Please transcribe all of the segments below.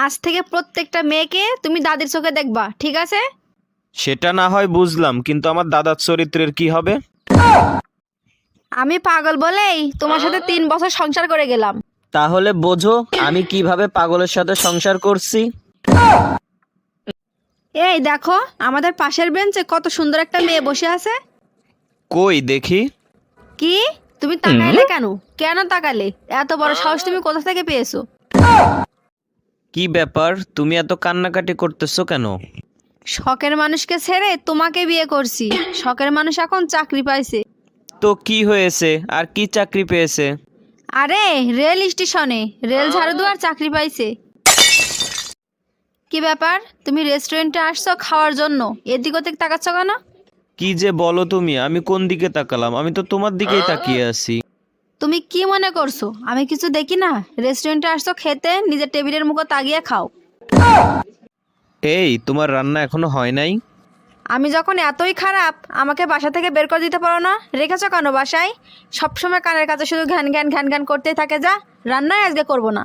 আজ থেকে প্রত্যেকটা মেয়েকে তুমি দাদির চোখে দেখবা ঠিক আছে? সেটা না হয় বুঝলাম কিন্তু আমার দাদার চরিত্রের কি হবে? আমি পাগল বলেই তোমার সাথে তিন বছর সংসার করে গেলাম। তাহলে বোঝো আমি কীভাবে পাগলের সাথে সংসার করছি? এই দেখো আমাদের পাশের বেঞ্চে কত সুন্দর একটা মেয়ে বসে আছে। কই দেখি। কি? তুমি তাকাইলে কেন? কেন তাকালে? এত বড় সাহস তুমি কোথা থেকে পেয়েছ? কি ব্যাপার? তুমি এত কান্নাকাটি করতেছো কেন? শখের মানুষকে ছেড়ে তোমাকে বিয়ে করছি। শখের মানুষ এখন চাকরি পাইছে। তো কি হয়েছে? আর কি চাকরি পেয়েছে? আরে রেল স্টেশনে। রেল ঝাড়ু দেওয়ার চাকরি পাইছে। কি ব্যাপার? তুমি রেস্টুরেন্টে আসছো খাওয়ার জন্য। এদিক ওদিক তাকাচ্ছ কেন? কি যে বলো তুমি আমি কোন দিকে তাকালাম? আমি তো তোমার দিকেই তাকিয়ে আছি। কি মনে করছ? আমি কিছু দেখি না। রেস্টুরেন্টে আসছো খেতে নিজের টেবিলের মুখে তাগিয়ে খাও। এই তোমার রান্না এখনও হয় নাই? আমি যখন এতই খারাপ আমাকে বাসা থেকে বের করে দিতে পারো না? রেখেছো কেন বাসায়? সবসময় কানের কাছে শুধু ঘ্যান ঘ্যান ঘ্যান ঘ্যান করতেই থাকে যা। রান্নাই আজকে করব না।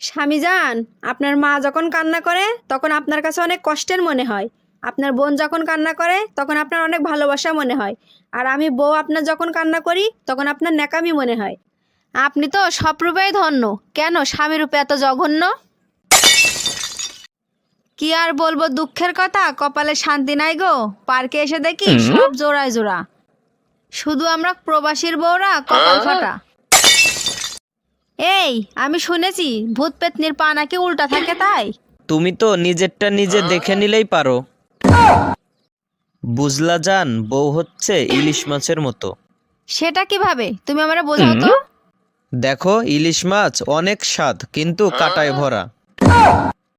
স্বামী যান আপনার মা যখন কান্না করে তখন আপনার কাছে অনেক কষ্টের মনে হয়। আপনার বোন যখন কান্না করে তখন আপনার অনেক ভালোবাসা মনে হয়। আর আমি বউ আপনার যখন কান্না করি তখন আপনার ন্যাকামি মনে হয়। আপনি তো সব রূপেই ধন্য। কেন স্বামী রূপে এত জঘন্য? কি আর বলব দুঃখের কথা? কপালে শান্তি নাই গো। পার্কে এসে দেখি সব জোড়ায় জোড়া। শুধু আমরা প্রবাসীর বউরা কপাল ফাটা। এই আমি শুনেছি ভূত পেতনির পা নাকি উল্টা থাকে তাই? তুমি তো নিজেরটা নিজে দেখে নিলেই পারো। বুঝলা যান বউ হচ্ছে ইলিশ মাছের মতো। সেটা কীভাবে? তুমি আমারে বোঝাও তো। দেখো ইলিশ মাছ অনেক স্বাদ কিন্তু কাটায় ভরা।